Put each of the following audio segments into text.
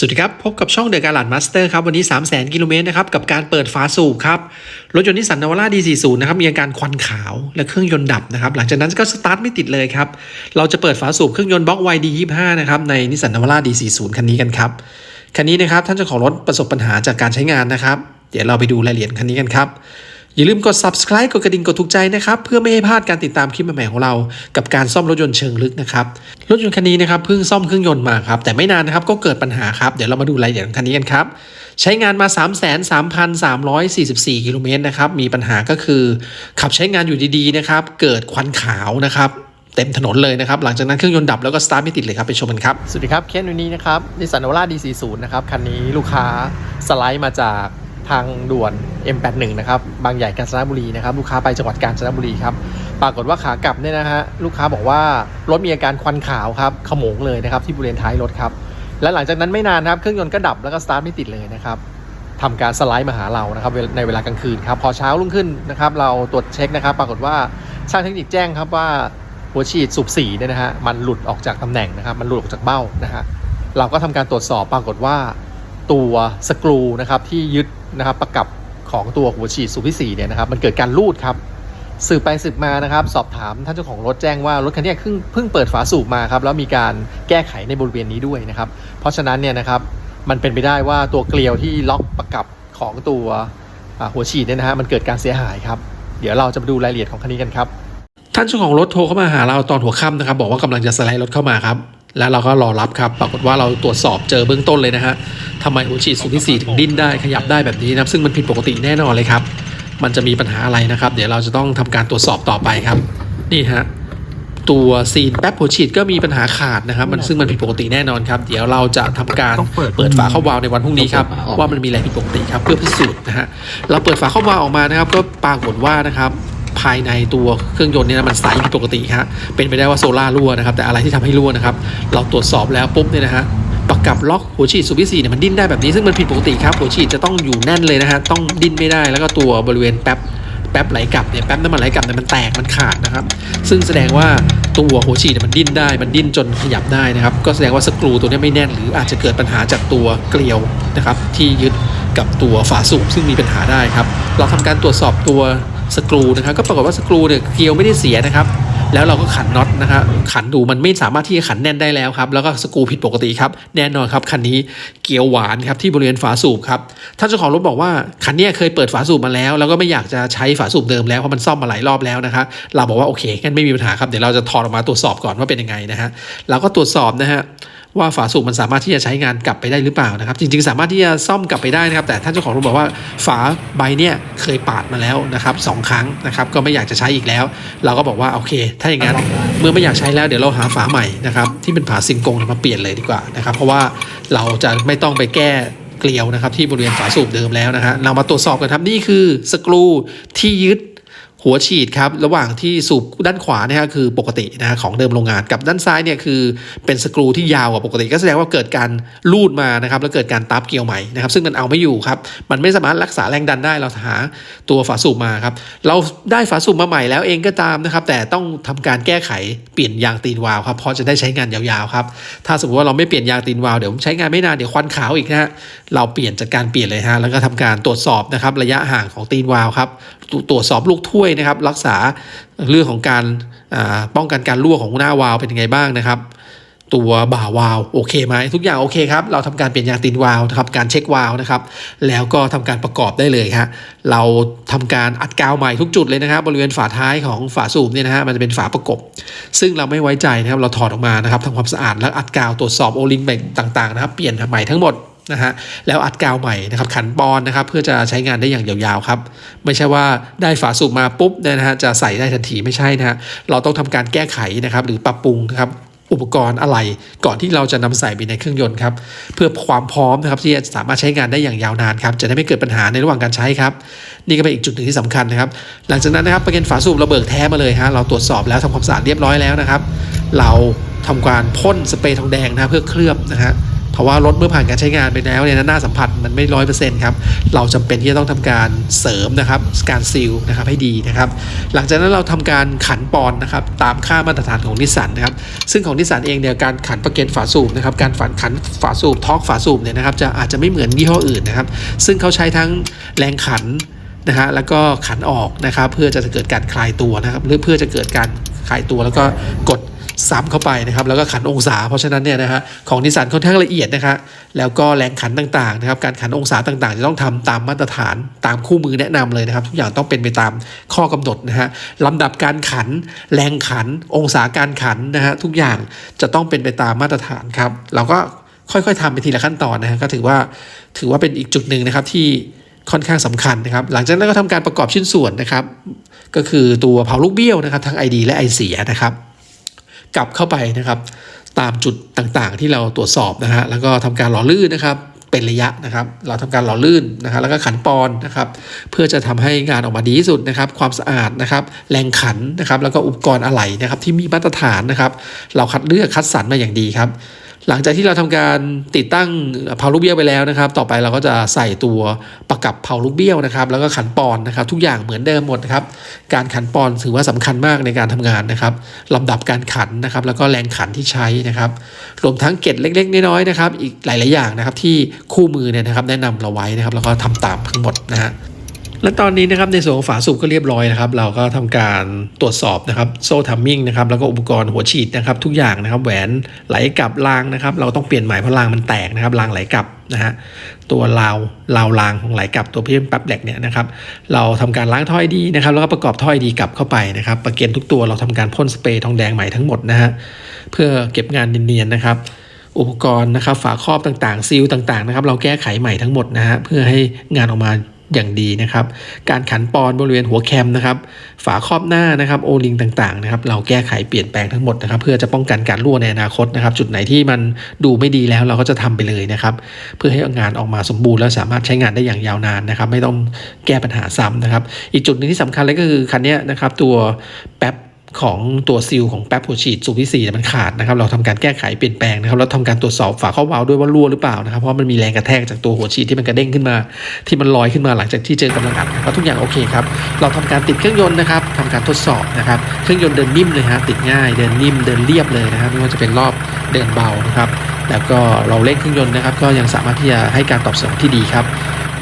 สวัสดีครับ พบกับช่องเดอะการ์ลัดมาสเตอร์ครับ วันนี้ 3 0 0 0 0 0 กิโลเมตรนะครับ กับการเปิดฝาสูบครับ รถยนต์นิสสันนาวาร่า D40 นะครับ มีอาการควันขาวและเครื่องยนต์ดับนะครับ หลังจากนั้นก็สตาร์ทไม่ติดเลยครับ เราจะเปิดฝาสูบเครื่องยนต์บล็อก YD25 นะครับในนิสสันนาวาร่า D40 คันนี้กันครับคันนี้นะครับท่านเจ้าของรถประสบปัญหาจากการใช้งานนะครับ เดี๋ยวเราไปดูรายละเอียดคันนี้กันครับ อย่าลืมกด subscribe กดกระดิ่งกดถูกใจนะครับ เพื่อไม่ให้พลาดการติดตามคลิปใหม่ๆของเรา กับการซ่อมรถยนต์เชิงลึกนะครับ รถยนต์คันนี้นะครับเพิ่งซ่อมเครื่องยนต์มาครับ แต่ไม่นานนะครับก็เกิดปัญหาครับ เดี๋ยวเรามาดูรายละเอียดของคันนี้กันครับ ใช้งานมา 33,344 กิโลเมตรนะครับ มีปัญหาก็คือ ขับใช้งานอยู่ดีๆนะครับ เกิดควันขาวนะครับเต็มถนนเลยนะครับ หลังจากนั้นเครื่องยนต์ดับแล้วก็สตาร์ทไม่ติดเลยครับ ไปชมกันครับ สวัสดีครับ เคสวันนี้นะครับนิสสันนาวาร่า D40 นะครับ คันนี้ลูกค้าสไลด์มาจาก ทางด่วน M81 นะครับบางใหญ่กาญจนบุรีนะครับลูกค้าไปจังหวัดกาญจนบุรีครับปรากฏว่าขากลับเนี่ยนะฮะลูกค้าบอกว่ารถมีอาการควันขาวครับขโมงเลยนะครับที่บริเวณท้ายรถครับและหลังจากนั้นไม่นานครับเครื่องยนต์ก็ดับแล้วก็สตาร์ทไม่ติดเลยนะครับทำการสไลด์มาหาเรานะครับในเวลากลางคืนครับพอเช้ารุ่งขึ้นนะครับเราตรวจเช็คนะครับ ปรากฏว่าช่างเทคนิคแจ้งครับว่าหัวฉีดสูบสีเนี่ยนะฮะมันหลุดออกจากตำแหน่งนะครับมันหลุดออกจากเบ้านะฮะเราก็ทำการตรวจสอบปรากฏว่าตัวสกรูนะครับที่ยึด นะครับประกับของตัวหัวฉีดสูบที่สี่เนี่ยนะครับมันเกิดการรูดครับสืบไปสืบมานะครับ สอบถามท่านเจ้าของรถแจ้งว่ารถคันนี้เพิ่งเพิ่งเปิดฝาสูบมาครับแล้วมีการแก้ไขในบริเวณนี้ด้วยนะครับ เพราะฉะนั้นเนี่ยนะครับมันเป็นไปได้ว่าตัวเกลียวที่ล็อกประกับของตัวหัวฉีดเนี่ยนะฮะมันเกิดการเสียหายครับ เดี๋ยวเราจะมาดูรายละเอียดของคันนี้กันครับ ท่านเจ้าของรถโทรเข้ามาหาเราตอนหัวค่ำนะครับ บอกว่ากำลังจะสไลด์รถเข้ามาครับ แล้วเราก็รอรับครับ ปรากฏว่าเราตรวจสอบเจอเบื้องต้นเลยนะฮะทำไมหัวฉีดสูบที่4ถึงดิ้นได้ขยับได้แบบนี้นะครับซึ่งมันผิดปกติแน่นอนเลยครับ มันจะมีปัญหาอะไรนะครับ เดี๋ยวเราจะต้องทำการตรวจสอบต่อไปครับ นี่ฮะตัวซีนแป๊บหัวฉีดก็มีปัญหาขาดนะครับ มันซึ่งมันผิดปกติแน่นอนครับ เดี๋ยวเราจะทำการต้องเปิดเปิดฝาเข้าวาล์วในวันพรุ่งนี้ครับว่ามันมีอะไรผิดปกติครับเพื่อพิสูจน์นะฮะเราเปิดฝาเข้าวาล์วออกมานะครับ ก็ปรากฏว่านะครับ ภายในตัวเครื่องยนต์เนี่ยมันใสผิดปกติฮะเป็นไปได้ว่าโซล่ารั่วนะครับแต่อะไรที่ทำให้รั่วนะครับเราตรวจสอบแล้วปุ๊บเนี่ยนะฮะประกับล็อกหัวฉีดสูบที่สี่เนี่ยมันดิ้นได้แบบนี้ซึ่งมันผิดปกติครับหัวฉีดจะต้องอยู่แน่นเลยนะฮะต้องดิ้นไม่ได้แล้วก็ตัวบริเวณแป๊บแป๊บไหลกลับเนี่ยแป๊บน้ำมันไหลกลับเนี่ยมันแตกมันขาดนะครับ ซึ่งแสดงว่าตัวหัวฉีดเนี่ยมันดิ้นได้มันดิ้นจนขยับได้นะครับ ก็แสดงว่าสกรูตัวนี้ไม่แน่น หรืออาจจะเกิดปัญหาจากตัวเกลียวนะครับที่ยึดกับตัวฝาสูบซึ่งมีปัญหาได้ครับ เราทำการตรวจสอบตัว สกรูนะครับก็ปรากฏว่าสกรูเนี่ยเกลียวไม่ได้เสียนะครับ แล้วเราก็ขันน็อตนะครับขันดูมันไม่สามารถที่จะขันแน่นได้แล้วครับแล้วก็สกรูผิดปกติครับแน่นอนครับคันนี้เกียวหวานครับที่บริเวณฝาสูบครับท่านเจ้าของรถบอกว่าคันนี้เคยเปิดฝาสูบมาแล้ว แล้วก็ไม่อยากจะใช้ฝาสูบเดิมแล้วเพราะมันซ่อมมาหลายรอบแล้วนะครับเราบอกว่าโอเคงั้นไม่มีปัญหาครับเดี๋ยวเราจะถอดออกมาตรวจสอบก่อนว่าเป็นยังไงนะฮะเราก็ตรวจสอบนะฮะ ว่าฝาสูบมันสามารถที่จะใช้งานกลับไปได้หรือเปล่านะครับ จริง ๆ สามารถที่จะซ่อมกลับไปได้นะครับ แต่ท่านเจ้าของรถบอกว่าฝาใบเนี่ยเคยปาดมาแล้วนะครับสองครั้งนะครับ ก็ไม่อยากจะใช้อีกแล้ว เราก็บอกว่าโอเค ถ้าอย่างนั้นเมื่อไม่อยากใช้แล้วเดี๋ยวเราหาฝาใหม่นะครับที่เป็นฝาซิงกงมาเปลี่ยนเลยดีกว่านะครับ เพราะว่าเราจะไม่ต้องไปแก้เกลียวนะครับที่บริเวณฝาสูบเดิมแล้วนะฮะเรามาตรวจสอบกันครับนี่คือสกรูที่ยึด หัวฉีดครับระหว่างที่สูบด้านขวาเนี่ยคือปกตินะฮะของเดิมโรงงานกับด้านซ้ายเนี่ยคือเป็นสกรูที่ยาวกว่าปกติ ก็แสดงว่าเกิดการลูดมานะครับแล้วเกิดการตับเกลียวใหม่นะครับซึ่งมันเอาไม่อยู่ครับมันไม่สามารถรักษาแรงดันได้เราหาตัวฝาสูบมาครับเราได้ฝาสูบมาใหม่แล้วเองก็ตามนะครับแต่ต้องทำการแก้ไขเปลี่ยนยางตีนวาล์วครับเพราะจะได้ใช้งานยาวๆครับถ้าสมมติว่าเราไม่เปลี่ยนยางตีนวาล์วเดี๋ยวใช้งานไม่นานเดี๋ยวควันขาวอีกนะฮะเราเปลี่ยนจากการเปลี่ยนเลยฮะแล้วก็ทำการตรวจสอบนะครับระยะห่างของตีนวาล์วครับตรวจสอบลูกถ้วยนะครับรักษาเรื่องของการป้องกันการรั่วของหน้าวาล์วเป็นยังไงบ้างนะครับ ตัวบ่าวาล์วโอเคไหมทุกอย่างโอเคครับเราทำการเปลี่ยนยางตีนวาล์วนะครับการเช็ควาล์วนะครับแล้วก็ทำการประกอบได้เลยฮะเราทำการอัดกาวใหม่ทุกจุดเลยนะครับ บริเวณฝาท้ายของฝาสูบเนี่ยนะฮะมันจะเป็นฝาประกบ ซึ่งเราไม่ไว้ใจนะครับเราถอดออกมานะครับทำความสะอาดแล้วอัดกาวตรวจสอบโอลิงแบ่งต่างๆนะครับเปลี่ยนใหม่ทั้งหมด นะฮะแล้วอัดกาวใหม่นะครับขันปอนนะครับเพื่อจะใช้งานได้อย่างยาวๆครับไม่ใช่ว่าได้ฝาสูบมาปุ๊บนะฮะจะใส่ได้ทันทีไม่ใช่นะฮะเราต้องทำการแก้ไขนะครับหรือปรับปรุงนะครับอุปกรณ์อะไรก่อนที่เราจะนำใส่ไปในเครื่องยนต์ครับเพื่อความพร้อมนะครับที่จะสามารถใช้งานได้อย่างยาวนานครับจะได้ไม่เกิดปัญหาในระหว่างการใช้ครับ นี่ก็เป็นอีกจุดหนึ่งที่สำคัญนะครับ หลังจากนั้นนะครับประกันฝาสูบเราเบิกแท้มาเลยฮะเราตรวจสอบแล้วทำความสะอาดเรียบร้อยแล้วนะครับ เราทำการพ่นสเปรย์ทองแดงนะเพื่อเคลือบนะฮะ ราะว่ารถเมื่อผ่านการใช้งานไปแล้วเนี่ยหน้าสัมผัสมันไม่ร้อยเปอร์เซ็นต์ครับเราจำเป็นที่จะต้องทำการเสริมนะครับการซีลนะครับให้ดีนะครับหลังจากนั้นเราทำการขันปอนด์นะครับตามค่ามาตรฐานของนิสสันนะครับซึ่งของนิสสันเองเนี่ยการขันประเกนฝาสูบนะครับการฝันขันฝาสูบทอกฝาสูบเนี่ยนะครับจะอาจจะไม่เหมือนยี่ห้ออื่นนะครับ ซึ่งเขาใช้ทั้งแรงขันนะฮะแล้วก็ขันออกนะครับเพื่อจะเกิดการคลายตัวนะครับหรือเพื่อจะเกิดการคลายตัวแล้วก็กด ซ้ำเข้าไปนะครับแล้วก็ขันองศา เพราะฉะนั้นเนี่ยนะฮะของนิสสันค่อนข้างละเอียดนะคะแล้วก็แรงขันต่างๆนะครับการขันองศาต่างๆ จะต้องทำตามมาตรฐานตามคู่มือแนะนำเลยนะครับ ทุกอย่างต้องเป็นไปตามข้อกำหนดนะฮะลำดับการขัน แรงขัน องศาการขันนะฮะทุกอย่างจะต้องเป็นไปตามมาตรฐานครับเราก็ค่อยๆทำไปทีละขั้นตอนนะฮะก็ถือว่าถือว่าเป็นอีกจุดหนึ่งนะครับที่ค่อนข้างสำคัญนะครับ หลังจากนั้นก็ทำการประกอบชิ้นส่วนนะครับ ก็คือตัวเผาลูกเบี้ยวนะครับ ทั้ง ID และ I เสียนะครับ กลับเข้าไปนะครับ ตามจุดต่างๆ ที่เราตรวจสอบนะฮะแล้วก็ทำการหล่อลื่นนะครับเป็นระยะนะครับ เราทำการหล่อลื่นนะครับแล้วก็ขันปอนนะครับ เพื่อจะทำให้งานออกมาดีที่สุดนะครับ ความสะอาดนะครับ แรงขันนะครับ แล้วก็อุปกรณ์อะไหล่นะครับ ที่มีมาตรฐานนะครับ เราคัดเลือกคัดสรรมาอย่างดีครับ หลังจากที่เราทำการติดตั้งเพาลูกเบี้ยวไปแล้วนะครับ ต่อไปเราก็จะใส่ตัวประกับเพาลูกเบี้ยวนะครับ แล้วก็ขันปอนนะครับ ทุกอย่างเหมือนเดิมหมดนะครับ การขันปอนถือว่าสำคัญมากในการทำงานนะครับลำดับการขันนะครับ แล้วก็แรงขันที่ใช้นะครับรวมทั้งเกร็ดเล็ก ๆ น้อยๆนะครับ อีกหลาย ๆ อย่างนะครับ ที่คู่มือเนี่ยนะครับ แนะนำเราไว้นะครับ แล้วก็ทำตามทั้งหมดนะฮะ และตอนนี้นะครับในส่วนของฝาสูบก็เรียบร้อยนะครับ เราก็ทำการตรวจสอบนะครับโซ่ทัมมิ่งนะครับแล้วก็อุปกรณ์หัวฉีดนะครับ ทุกอย่างนะครับแหวนไหลกลับรางนะครับ เราต้องเปลี่ยนใหม่เพราะรางมันแตกนะครับรางไหลกลับนะฮะตัวราวราวรางของไหลกลับตัวพี่แป๊บแหลกเนี่ยนะครับ เราทำการล้างท่อไอดีนะครับ แล้วก็ประกอบท่อไอดีกลับเข้าไปนะครับ ประเกนทุกตัวเราทำการพ่นสเปรย์ทองแดงใหม่ทั้งหมดนะฮะเพื่อเก็บงานเนียนๆนะครับอุปกรณ์นะครับฝาครอบต่างๆซีลต่างๆนะครับเราแก้ไขใหม่ทั้งหมดนะฮะเพื่อให้งานออกมา อย่างดีนะครับ การขันปอนบริเวณหัวแคมนะครับ ฝาครอบหน้านะครับโอลิงต่างๆนะครับ เราแก้ไขเปลี่ยนแปลงทั้งหมดนะครับ เพื่อจะป้องกันการรั่วในอนาคตนะครับ จุดไหนที่มันดูไม่ดีแล้วเราก็จะทำไปเลยนะครับ เพื่อให้งานออกมาสมบูรณ์แล้วสามารถใช้งานได้อย่างยาวนานนะครับ ไม่ต้องแก้ปัญหาซ้ำนะครับ อีกจุดหนึ่งที่สำคัญเลยก็คือคันนี้นะครับ ตัวแป๊บ ของตัวซีลของแป๊บหัวฉีดสูบที่สี่มันขาดนะครับ เราทำการแก้ไขเปลี่ยนแปลงนะครับแล้วทำการตรวจสอบฝาเข้าวาล์วด้วยว่ารั่วหรือเปล่านะครับเพราะมันมีแรงกระแทกจากตัวหัวฉีดที่มันกระเด้งขึ้นมา ที่มันลอยขึ้นมาหลังจากที่เจอกำลังอัดก็ทุกอย่างโอเคครับเราทำการติดเครื่องยนต์นะครับทำการทดสอบนะครับเครื่องยนต์เดินนิ่มเลยฮะติดง่ายเดินนิ่มเดินเรียบเลยนะครับไม่ว่าจะเป็นรอบเดินเบานะครับ แล้วก็เราเร่งเครื่องยนต์นะครับ ก็ยังสามารถที่จะให้การตอบสนองที่ดีครับ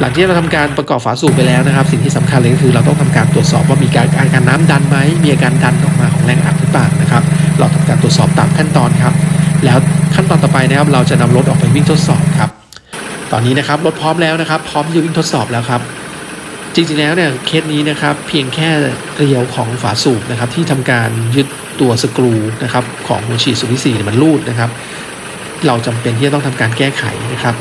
หลังที่เราทำการประกอบฝาสูบไปแล้วนะครับ สิ่งที่สำคัญเลยก็คือเราต้องทำการตรวจสอบว่ามีการอาการน้ำดันไหมมีอาการดันออกมาของแรงอัดหรือเปล่านะครับ เราทำการตรวจสอบตามขั้นตอนครับ แล้วขั้นตอนต่อไปนะครับ เราจะนำรถออกไปวิ่งทดสอบครับ ตอนนี้นะครับรถพร้อมแล้วนะครับ พร้อมที่จะวิ่งทดสอบแล้วครับจริงๆแล้วเนี่ยเคสนี้นะครับเพียงแค่เกลียวของฝาสูบนะครับที่ทำการยึดตัวสกรูนะครับของหัวฉีดสูบที่สี่มันรูดนะครับ เราจำเป็นที่จะต้องทำการแก้ไขนะครับ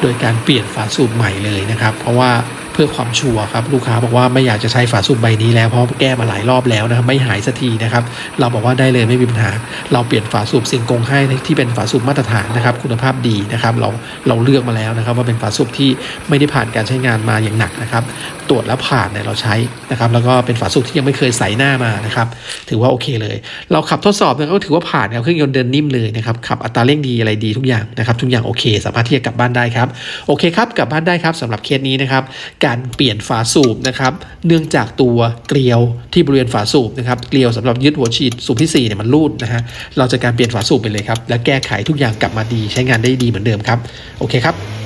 โดยการเปลี่ยนฝาสูบใหม่เลยนะครับ เพราะว่า เพื่อความชัวร์ครับลูกค้าบอกว่าไม่อยากจะใช้ฝาสูบใบนี้แล้วเพราะแก้มาหลายรอบแล้วนะครับไม่หายสักทีนะครับเราบอกว่าได้เลยไม่มีปัญหา เราเปลี่ยนฝาสูบเซียงกงให้ที่เป็นฝาสูบมาตรฐานนะครับ คุณภาพดีนะครับเราเราเลือกมาแล้วนะครับ ว่าเป็นฝาสูบที่ไม่ได้ผ่านการใช้งานมาอย่างหนักนะครับตรวจแล้วผ่านเนี่ยเราใช้นะครับแล้วก็เป็นฝาสูบที่ยังไม่เคยใส่หน้ามานะครับถือว่าโอเคเลย เราขับทดสอบเนี่ยก็ถือว่าผ่านครับเครื่องยนต์เดินนิ่มเลยนะครับขับอัตราเร่งดีอะไรดีทุกอย่างนะครับทุกอย่างโอเค สามารถที่จะกลับบ้านได้ครับโอเคครับกลับบ้านได้ครับสำหรับเคสนี้นะครับการเปลี่ยนฝาสูบนะครับเนื่องจากตัวเกลียวที่บริเวณฝาสูบนะครับเกลียวสำหรับยึดหัวฉีดสูบที่สี่เนี่ยมันรูดนะฮะเราจะการเปลี่ยนฝาสูบไปเลยครับและแก้ไขทุกอย่างกลับมาดีใช้งานได้ดีเหมือนเดิมครับโอเคครับ